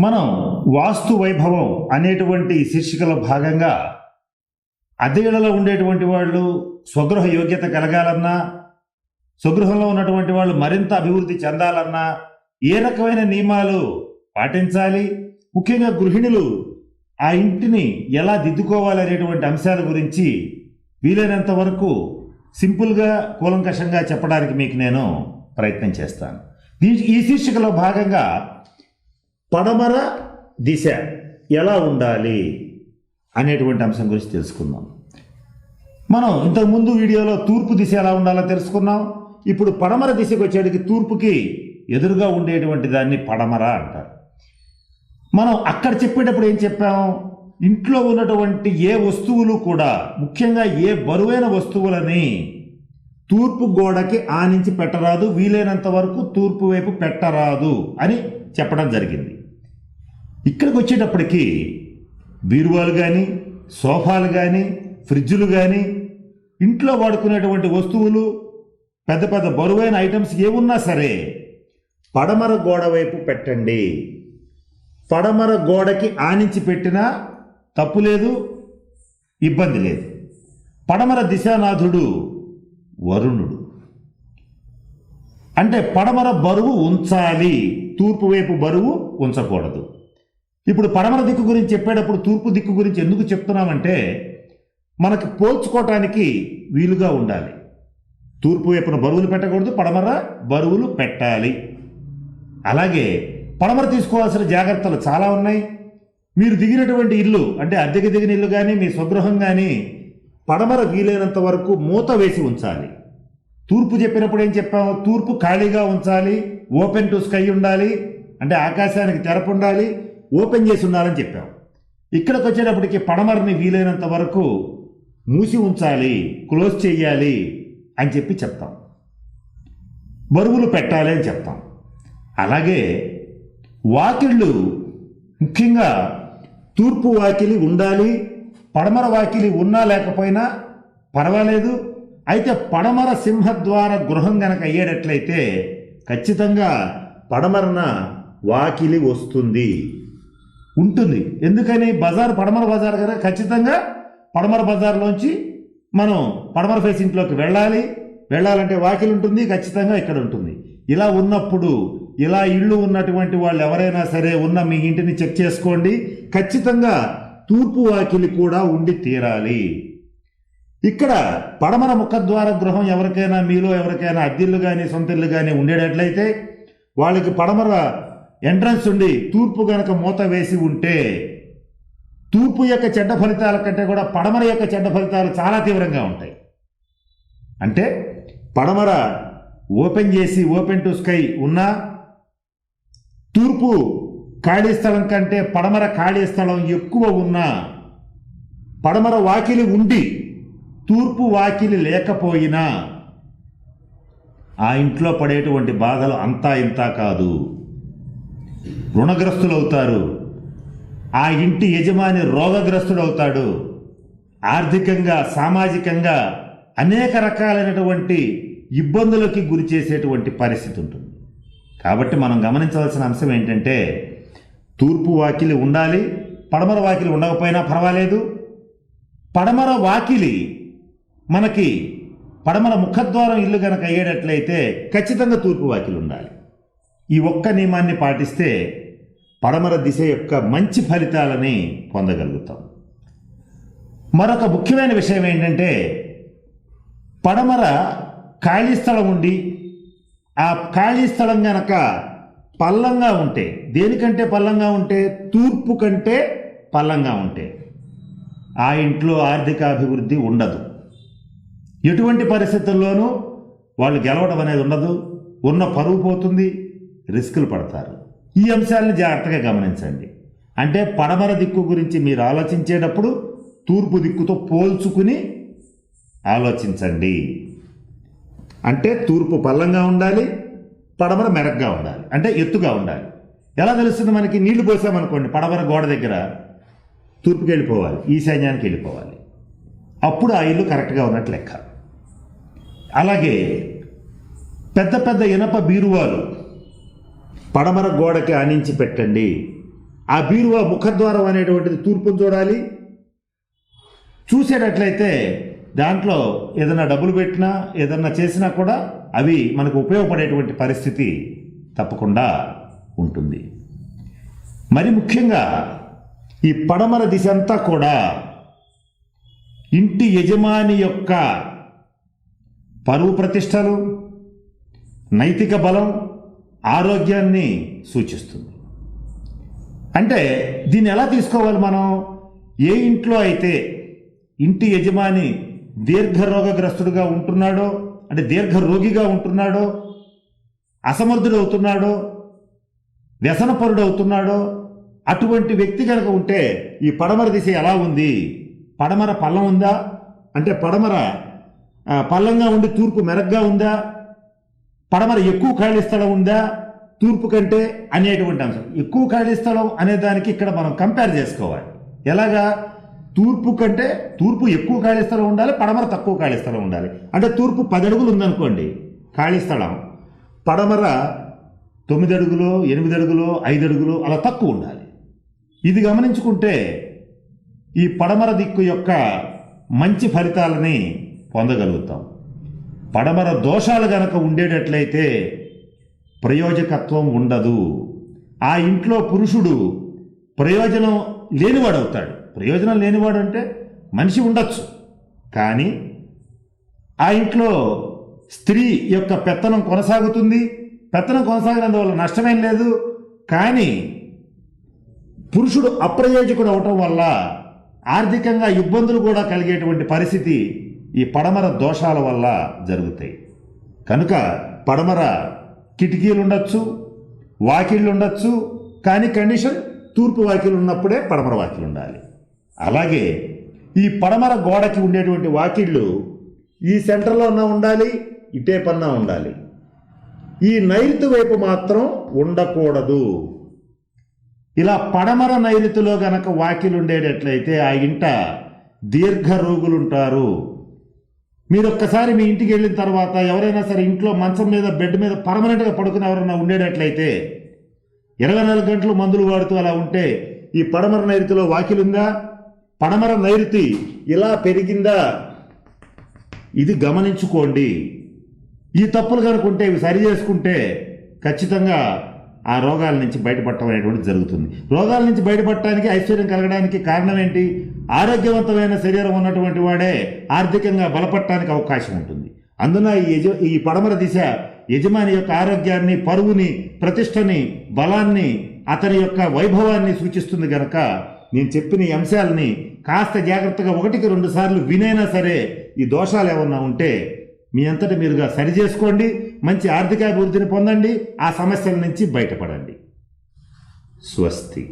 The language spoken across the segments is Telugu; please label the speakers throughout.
Speaker 1: మనం వాస్తు వైభవం అనేటువంటి శీర్షికలో భాగంగా అద్దెలలో ఉండేటువంటి వాళ్ళు స్వగృహ యోగ్యత కలగాలన్నా స్వగృహంలో ఉన్నటువంటి వాళ్ళు మరింత అభివృద్ధి చెందాలన్నా ఏ రకమైన నియమాలు పాటించాలి? ముఖ్యంగా గృహిణులు ఆ ఇంటిని ఎలా దిద్దుకోవాలి అనేటువంటి అంశాల గురించి వీలైనంత వరకు సింపుల్గా కూలంకషంగా చెప్పడానికి మీకు నేను ప్రయత్నం చేస్తాను. ఈ శీర్షికలో భాగంగా పడమర దిశ ఎలా ఉండాలి అనేటువంటి అంశం గురించి తెలుసుకుందాం. మనం ఇంతకుముందు వీడియోలో తూర్పు దిశ ఎలా ఉండాలో తెలుసుకున్నాం. ఇప్పుడు పడమర దిశకు వచ్చేటికి తూర్పుకి ఎదురుగా ఉండేటువంటి దాన్ని పడమర అంటారు. మనం అక్కడ చెప్పేటప్పుడు ఏం చెప్పాము ఇంట్లో ఉన్నటువంటి ఏ వస్తువులు కూడా ముఖ్యంగా ఏ బరువైన వస్తువులని తూర్పు గోడకి ఆనించి పెట్టరాదు వీలైనంత వరకు తూర్పు వైపు పెట్టరాదు అని చెప్పడం జరిగింది. ఇక్కడికి వచ్చేటప్పటికి బీరువాలు కానీ సోఫాలు కానీ ఫ్రిడ్జులు కానీ ఇంట్లో వాడుకునేటువంటి వస్తువులు పెద్ద పెద్ద బరువైన ఐటమ్స్ ఏమున్నా సరే పడమర గోడ వైపు పెట్టండి. పడమర గోడకి ఆనించి పెట్టినా తప్పు లేదు ఇబ్బంది లేదు. పడమర దిశానాథుడు వరుణుడు. అంటే పడమర బరువు ఉంచాలి తూర్పు వైపు బరువు ఉంచకూడదు. ఇప్పుడు పడమర దిక్కు గురించి చెప్పేటప్పుడు తూర్పు దిక్కు గురించి ఎందుకు చెప్తున్నామంటే మనకి పోల్చుకోవటానికి వీలుగా ఉండాలి. తూర్పు వైపున బరువులు పెట్టకూడదు పడమర బరువులు పెట్టాలి. అలాగే పడమర తీసుకోవాల్సిన జాగ్రత్తలు చాలా ఉన్నాయి. మీరు దిగినటువంటి ఇల్లు అంటే అద్దెకి దిగిన ఇల్లు కానీ మీ స్వగృహం కానీ పడమర వీలైనంత వరకు మూత వేసి ఉంచాలి. తూర్పు చెప్పినప్పుడు ఏం చెప్పాము? తూర్పు ఖాళీగా ఉంచాలి ఓపెన్ టు స్కై ఉండాలి అంటే ఆకాశానికి తెరపు ఉండాలి ఓపెన్ చేసి ఉన్నారని చెప్పాం. ఇక్కడికి వచ్చేటప్పటికి పడమరని వీలైనంత వరకు మూసి ఉంచాలి క్లోజ్ చేయాలి అని చెప్పి చెప్తాం. బరువులు పెట్టాలి అని చెప్తాం. అలాగే వాకిళ్ళు ముఖ్యంగా తూర్పు వాకిలి ఉండాలి పడమర వాకిలి ఉన్నా లేకపోయినా పర్వాలేదు. అయితే పడమర సింహద్వార గృహం గనక అయ్యేటట్లయితే ఖచ్చితంగా పడమరన వాకిలి వస్తుంది. ఉంటుంది. ఎందుకని? బజార్ పడమర బజార్ కదా. ఖచ్చితంగా పడమర బజార్లోంచి మనం పడమర ఫేసింగ్లోకి వెళ్ళాలి. వెళ్ళాలంటే వాకిలి ఉంటుంది ఖచ్చితంగా ఇక్కడ ఉంటుంది. ఇలా ఉన్నప్పుడు ఇలా ఇళ్ళు ఉన్నటువంటి వాళ్ళు ఎవరైనా సరే ఉన్న మీ ఇంటిని చెక్ చేసుకోండి. ఖచ్చితంగా తూర్పు వాకిలి కూడా ఉండి తీరాలి. ఇక్కడ పడమర ముఖద్వార గృహం ఎవరికైనా మీలో ఎవరికైనా అద్దిల్లు కానీ సొంత కానీ ఉండేటట్లయితే వాళ్ళకి పడమర ఎంట్రన్స్ ఉండి తూర్పు గనక మూత వేసి ఉంటే తూర్పు యొక్క చెడ్డ ఫలితాల కంటే కూడా పడమర యొక్క చెడ్డ ఫలితాలు చాలా తీవ్రంగా ఉంటాయి. అంటే పడమర ఓపెన్ చేసి ఓపెన్ టు స్కై ఉన్నా తూర్పు ఖాళీ స్థలం కంటే పడమర ఖాళీ స్థలం ఎక్కువ ఉన్నా పడమర వాకిలి ఉండి తూర్పు వాకిలి లేకపోయినా ఆ ఇంట్లో పడేటువంటి బాధలు అంతా ఇంత కాదు. రుణగ్రస్తులవుతారు. ఆ ఇంటి యజమాని రోగగ్రస్తుడవుతాడు. ఆర్థికంగా సామాజికంగా అనేక రకాలైనటువంటి ఇబ్బందులకి గురి చేసేటువంటి పరిస్థితి ఉంటుంది. కాబట్టి మనం గమనించవలసిన అంశం ఏంటంటే తూర్పు వాకిలి ఉండాలి పడమర వాకిలి ఉండకపోయినా పర్వాలేదు. పడమర వాకిలి మనకి పడమర ముఖద్వారం ఇల్లు కనుక అయ్యేటట్లయితే ఖచ్చితంగా తూర్పు వాకిలి ఉండాలి. ఈ ఒక్క నియమాన్ని పాటిస్తే పడమర దిశ యొక్క మంచి ఫలితాలని పొందగలుగుతాం. మరొక ముఖ్యమైన విషయం ఏంటంటే పడమర ఖాళీ స్థలం ఉండి ఆ ఖాళీ స్థలం గనక పల్లంగా ఉంటే దేనికంటే పల్లంగా ఉంటే? తూర్పు కంటే పల్లంగా ఉంటే. ఆ ఇంట్లో ఆర్థిక అభివృద్ధి ఉండదు. ఎటువంటి పరిస్థితుల్లోనూ వాళ్ళు గెలవడం అనేది ఉండదు. ఉన్న పరువు పోతుంది రిస్కులు పడతారు. ఈ అంశాలను జాగ్రత్తగా గమనించండి. అంటే పడమర దిక్కు గురించి మీరు ఆలోచించేటప్పుడు తూర్పు దిక్కుతో పోల్చుకుని ఆలోచించండి. అంటే తూర్పు పల్లంగా ఉండాలి పడమర మెరగ్గా ఉండాలి. అంటే ఎత్తుగా ఉండాలి. ఎలా తెలుస్తుంది మనకి? నీళ్ళు పోసామనుకోండి పడమర గోడ దగ్గర తూర్పుకి వెళ్ళిపోవాలి ఈశాన్యానికి వెళ్ళిపోవాలి. అప్పుడు ఆ ఇల్లు కరెక్ట్గా ఉన్నట్టు లెక్క. అలాగే పెద్ద పెద్ద ఇనప బీరువాలు పడమర గోడకి ఆనించి పెట్టండి. ఆ బీరువా ముఖద్వారం అనేటువంటిది తూర్పును చూడాలి. చూసేటట్లయితే దాంట్లో ఏదైనా డబ్బులు పెట్టినా ఏదన్నా చేసినా కూడా అవి మనకు ఉపయోగపడేటువంటి పరిస్థితి తప్పకుండా ఉంటుంది. మరి ముఖ్యంగా ఈ పడమర దిశ అంతా కూడా ఇంటి యజమాని యొక్క పరువు ప్రతిష్టలు నైతిక బలం ఆరోగ్యాన్ని సూచిస్తుంది. అంటే దీన్ని ఎలా తీసుకోవాలి మనం? ఏ ఇంట్లో అయితే ఇంటి యజమాని దీర్ఘరోగగ్రస్తుడుగా ఉంటున్నాడో అంటే దీర్ఘ రోగిగా ఉంటున్నాడో అసమర్థుడు అవుతున్నాడో వ్యసనపరుడు అవుతున్నాడో అటువంటి వ్యక్తి కనుక ఉంటే ఈ పడమర దిశ ఎలా ఉంది? పడమర పల్లం ఉందా? అంటే పడమర పల్లంగా ఉండి తూర్పు మెరగ్గా ఉందా? పడమర ఎక్కువ ఖాళీ స్థలం ఉందా? తూర్పు కంటే అనేటువంటి అంశం. ఎక్కువ ఖాళీ స్థలం అనే దానికి ఇక్కడ మనం కంపేర్ చేసుకోవాలి. ఎలాగా? తూర్పు కంటే తూర్పు ఎక్కువ ఖాళీ స్థలం ఉండాలి పడమర తక్కువ ఖాళీ స్థలం ఉండాలి. అంటే తూర్పు పది అడుగులు ఉందనుకోండి ఖాళీ స్థలం. పడమర తొమ్మిది అడుగులు ఎనిమిది అడుగులు ఐదు అడుగులు అలా తక్కువ ఉండాలి. ఇది గమనించుకుంటే ఈ పడమర దిక్కు యొక్క మంచి ఫలితాలని పొందగలుగుతాం. పడమర దోషాలు గనక ఉండేటట్లయితే ప్రయోజకత్వం ఉండదు. ఆ ఇంట్లో పురుషుడు ప్రయోజనం లేనివాడవుతాడు. ప్రయోజనం లేనివాడు అంటే మనిషి ఉండొచ్చు. కానీ ఆ ఇంట్లో స్త్రీ యొక్క పెత్తనం కొనసాగుతుంది. పెత్తనం కొనసాగినందువల్ల నష్టమేం లేదు. కానీ పురుషుడు అప్రయోజకుడు అవటం వల్ల ఆర్థికంగా ఇబ్బందులు కూడా కలిగేటువంటి పరిస్థితి ఈ పడమర దోషాల వల్ల జరుగుతాయి. కనుక పడమర కిటికీలు ఉండొచ్చు వాకిళ్ళు ఉండొచ్చు కానీ కండిషన్ తూర్పు వాకిలు ఉన్నప్పుడే పడమర వాకిలు ఉండాలి అలాగే ఈ పడమర గోడకి ఉండేటువంటి వాకిళ్ళు ఈ సెంటర్లో ఉన్న ఉండాలి ఇటే పన్నా ఉండాలి. ఈ నైరుతి వైపు మాత్రం ఉండకూడదు. ఇలా పడమర నైరుతిలో గనక వాకిలు ఉండేటట్లయితే ఆ ఇంట దీర్ఘ రోగులుంటారు. మీరు ఒక్కసారి మీ ఇంటికి వెళ్ళిన తర్వాత ఎవరైనా సరే ఇంట్లో మంచం మీద బెడ్ మీద పర్మనెంట్గా పడుకుని ఎవరైనా ఉండేటట్లయితే ఇరవై నాలుగు గంటలు మందులు వాడుతూ అలా ఉంటే ఈ పడమర నైరుతిలో వాకిలుందా? పడమర నైరుతి ఇలా పెరిగిందా? ఇది గమనించుకోండి. ఈ తప్పులు కనుకుంటే ఇవి సరి చేసుకుంటే ఖచ్చితంగా ఆ రోగాల నుంచి బయటపడటం అనేటువంటిది జరుగుతుంది. రోగాల నుంచి బయటపడటానికి ఐశ్వర్యం కలగడానికి కారణం ఏంటి? ఆరోగ్యవంతమైన శరీరం ఉన్నటువంటి వాడే ఆర్థికంగా బలపడటానికి అవకాశం ఉంటుంది. అందున ఈ యజ ఈ పడమర దిశ యజమాని యొక్క ఆరోగ్యాన్ని పరువుని ప్రతిష్టని బలాన్ని అతని యొక్క వైభవాన్ని సూచిస్తుంది గనక నేను చెప్పిన ఈ అంశాలని కాస్త జాగ్రత్తగా ఒకటికి రెండు సార్లు వినైనా సరే ఈ దోషాలు ఏమన్నా ఉంటే మీ అంతటి మీరుగా సరి చేసుకోండి మంచి ఆర్థికాభివృద్ధిని పొందండి ఆ సమస్యల నుంచి బయటపడండి. స్వస్తి.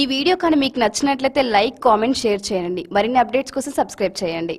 Speaker 2: ఈ వీడియో కానీ మీకు నచ్చినట్లయితే లైక్ కామెంట్ షేర్ చేయండి. మరిన్ని అప్డేట్స్ కోసం సబ్స్క్రైబ్ చేయండి.